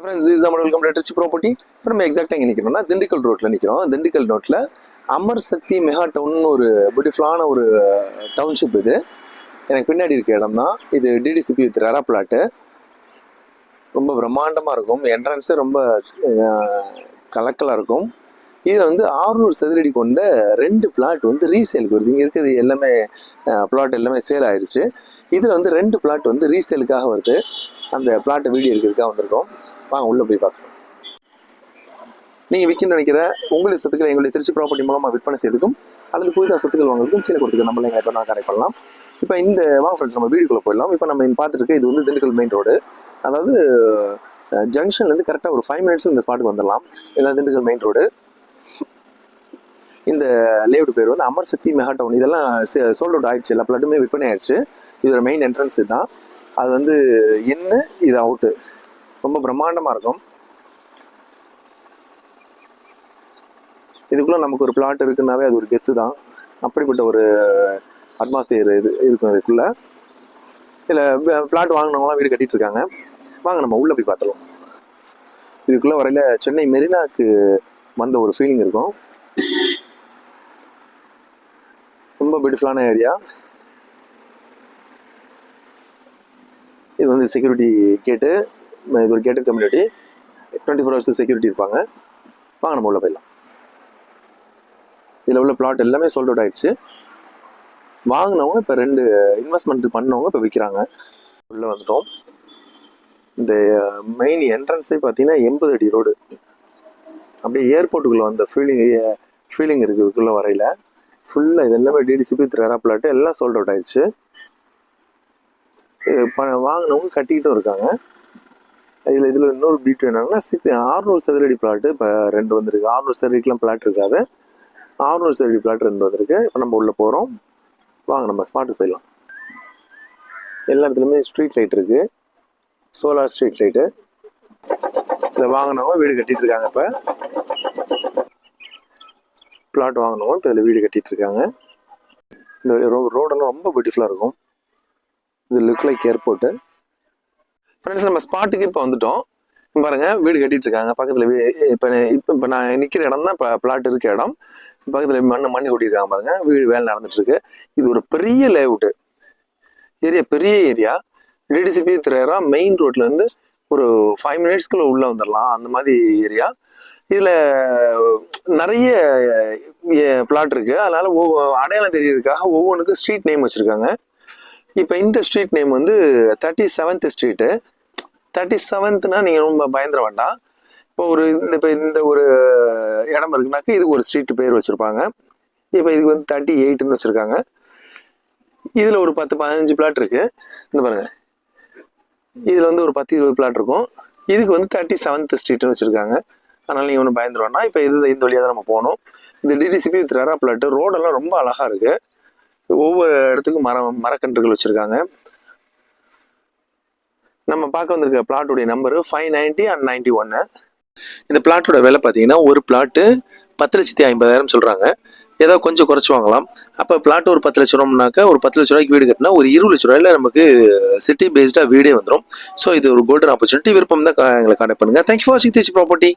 Friends is நம்ம welcome to property இப்போ நம்ம எக்ஸாக்டாக எங்கே நிற்கிறோம்னா திண்டுக்கல் ரோட்டில் நிற்கிறோம் திண்டுக்கல் ரோட்டில் அமர் சக்தி மெகா டவுன் ஒரு பியூட்டிஃபுல்லான ஒரு டவுன்ஷிப் இது. எனக்கு பின்னாடி இருக்க இடம் தான் இது டிடிசிபி வித் ரெரா பிளாட்டு ரொம்ப பிரம்மாண்டமாக இருக்கும். என்ட்ரன்ஸே ரொம்ப கலக்கலாக இருக்கும். இதில் வந்து 600 சதுரடி கொண்ட ரெண்டு பிளாட் வந்து ரீசேலுக்கு வருது. இங்கே இருக்கிறது எல்லாமே பிளாட் எல்லாமே சேல் ஆயிடுச்சு இதில் வந்து ரெண்டு பிளாட் வந்து ரீசேலுக்காக வருது. அந்த பிளாட்டை வீடியோ எடுக்கிறதுக்காக வந்திருக்கோம். வாங்க உள்ளே போய் பார்க்கலாம். நீங்கள் விற்கணும்னு நினைக்கிற உங்களுடைய சொத்துக்களை எங்களுடைய திருச்சி ப்ராப்பர்ட்டி மூலமாக விற்பனை செய்யறதுக்கும் அல்லது புதிதாக சொத்துக்கள் வாங்குறதுக்கும் கீழே கொடுத்துக்க நம்மள எங்களை நான் கனெக்ட் பண்ணலாம். இப்போ இந்த வாங்க ஃப்ரெண்ட்ஸ் நம்ம வீடுக்குள்ளே போயிடலாம். இப்போ நம்ம பார்த்துருக்கு இது வந்து திண்டுக்கல் மெயின் ரோடு அதாவது ஜங்ஷன்லேருந்து கரெக்டாக ஒரு ஃபைவ் மினிட்ஸ் இந்த ஸ்பாட்டுக்கு வந்துடலாம். இதான் திண்டுக்கல் மெயின் ரோடு இந்த லேவுட் பேர் வந்து அமர் சக்தி மெகா டவுன் இதெல்லாம் சோல்ட் அவுட் ஆயிடுச்சு. எல்லா பிளாட்டுமே விற்பனை ஆயிடுச்சு. இதோட மெயின் என்ட்ரன்ஸ் இதுதான். அது வந்து என்ன இது அவுட்டு ரொம்ப பிரம்மாண்டமாக இருக்கும். இதுக்குள்ளே நமக்கு ஒரு பிளாட் இருக்குன்னாவே அது ஒரு கெத்து தான். அப்படிப்பட்ட ஒரு அட்மாஸ்பியர் இது இருக்கும் இதுக்குள்ளே. இதில் பிளாட் வாங்கினவங்களாம் வீடு கட்டிட்டு இருக்காங்க. வாங்க நம்ம உள்ளே போய் பார்த்துருவோம் இதுக்குள்ளே வரையில சென்னை மெரினாக்கு வந்த ஒரு ஃபீலிங் இருக்கும். ரொம்ப பியூட்டிஃபுல்லான ஏரியா இது வந்து செக்யூரிட்டி கேட்டு இது ஒரு gated community. Twenty four hours security இருப்பாங்க. வாங்க நம்ம உள்ளே போயிடலாம். இதில் உள்ள பிளாட் எல்லாமே சோல்ட் அவுட் ஆயிடுச்சு. வாங்கினவங்க இப்போ ரெண்டு இன்வெஸ்ட்மெண்ட் பண்ணவங்க இப்போ விற்கிறாங்க உள்ளே வந்துட்டோம். இந்த uh, மெயின் என்ட்ரன்ஸே பார்த்தீங்கன்னா எண்பது அடி ரோடு அப்படியே ஏர்போர்ட்டுக்குள்ளே வந்த ஃபீலிங் ஃபீலிங் இருக்குது இதுக்குள்ளே வரையில ஃபுல்லாக இது எல்லாமே டிடிசிபி திரேரா பிளாட்டு எல்லாம் சோல்ட் அவுட் ஆயிடுச்சு. ப- வாங்கினவங்க கட்டிக்கிட்டும் இருக்காங்க. இதில் இதில் இன்னொரு பீட் என்னன்னா சிக்ஸ் ஆறுநூறு சதுரடி பிளாட்டு இப்போ ரெண்டு வந்திருக்கு. ஆறுநூறு சதுரடிக்கெலாம் பிளாட் இருக்காது. ஆறுநூறு சதுரடி பிளாட் ரெண்டு வந்திருக்கு. இப்போ நம்ம உள்ளே போகிறோம் வாங்க நம்ம ஸ்பாட்டுக்கு போயிடலாம். எல்லா இடத்துலையுமே ஸ்ட்ரீட் லைட் இருக்குது சோலார் ஸ்ட்ரீட் லைட்டு இதில் வாங்கினவங்க வீடு கட்டிகிட்டு இருக்காங்க இப்போ. பிளாட் வாங்கினவங்க இப்போ இதில் வீடு கட்டிகிட்டு இருக்காங்க. இந்த ரோடெல்லாம் ரொம்ப பியூட்டிஃபுல்லாக இருக்கும். இது லுக் லைக் ஏர்போர்ட்டு ஃப்ரெண்ட்ஸ் நம்ம ஸ்பாட்டுக்கு இப்போ வந்துட்டோம். பாருங்க வீடு கட்டிட்டு இருக்காங்க பக்கத்தில் இப்போ இப்போ இப்போ நான் நிற்கிற இடம் தான் இப்போ பிளாட் இருக்க இடம். பக்கத்தில் மண்ணு மண்ணு கொட்டியிருக்காங்க பாருங்க. வீடு வேலை நடந்துட்டு இருக்கு இது ஒரு பெரிய லேஅவுட்டு ஏரியா பெரிய ஏரியா. டிடிசிபி திரையரா மெயின் ரோட்ல இருந்து ஒரு ஃபைவ் மினிட்ஸ்க்குள்ள உள்ள வந்துடலாம். அந்த மாதிரி ஏரியா. இதுல நிறைய பிளாட் இருக்கு. அதனால ஒவ்வொ- அடையாளம் தெரியறதுக்காக ஒவ்வொன்றுக்கும் ஸ்ட்ரீட் நேம் வச்சிருக்காங்க. இப்போ இந்த ஸ்ட்ரீட் நேம் வந்து தேர்ட்டி செவன்த் ஸ்ட்ரீட்டு தேர்ட்டி செவன்த்னா நீங்கள் ரொம்ப பயந்துட வேண்டாம். இப்போ ஒரு இந்த இப்போ இந்த ஒரு இடம் இருக்குனாக்கா இதுக்கு ஒரு ஸ்ட்ரீட் பேர் வச்சுருப்பாங்க. இப்போ இதுக்கு வந்து தேர்ட்டி எயிட்னு வச்சுருக்காங்க. இதில் ஒரு பத்து பதினஞ்சு பிளாட் இருக்குது இந்த பாருங்கள் இதில் வந்து ஒரு பத்து இருபது பிளாட் இருக்கும். இதுக்கு வந்து தேர்ட்டி செவன்த் ஸ்ட்ரீட்னு வச்சுருக்காங்க. அதனால் நீங்கள் ஒன்றும் பயந்துருவேன்னா இப்போ இது இந்த வழியாக தான் நம்ம போகணும். இந்த டிடிசிபி வித் ரெரா பிளாட்டு ரோடெல்லாம் ரொம்ப அழகாக இருக்குது ஒவ்வொரு இடத்துக்கும் மரம் மரக்கன்றுகள் வச்சுருக்காங்க. நம்ம பார்க்க வந்திருக்க பிளாட்டுடைய number five ninety and ninety ஒன்னு இந்த பிளாட்டோட விலை பார்த்தீங்கன்னா ஒரு பிளாட்டு பத்து லட்சத்தி ஐம்பதாயிரம் சொல்கிறாங்க ஏதோ கொஞ்சம் குறைச்சி வாங்கலாம். அப்போ பிளாட் ஒரு பத்து லட்ச ரூபாய்னாக்கா ஒரு பத்து லட்ச ரூபாய்க்கு வீடு கட்டினா ஒரு இருபது லட்ச ரூபாயில நமக்கு சிட்டி பேஸ்டாக வீடே வந்துடும் ஸோ இது ஒரு கோல்டன் ஆப்பர்ச்சுனிட்டி விருப்பம் தான் எங்களை கான்டாக்ட் பண்ணுங்கள் தேங்க்யூ ஃபார் வாட்சிங் ப்ராப்பர்ட்டி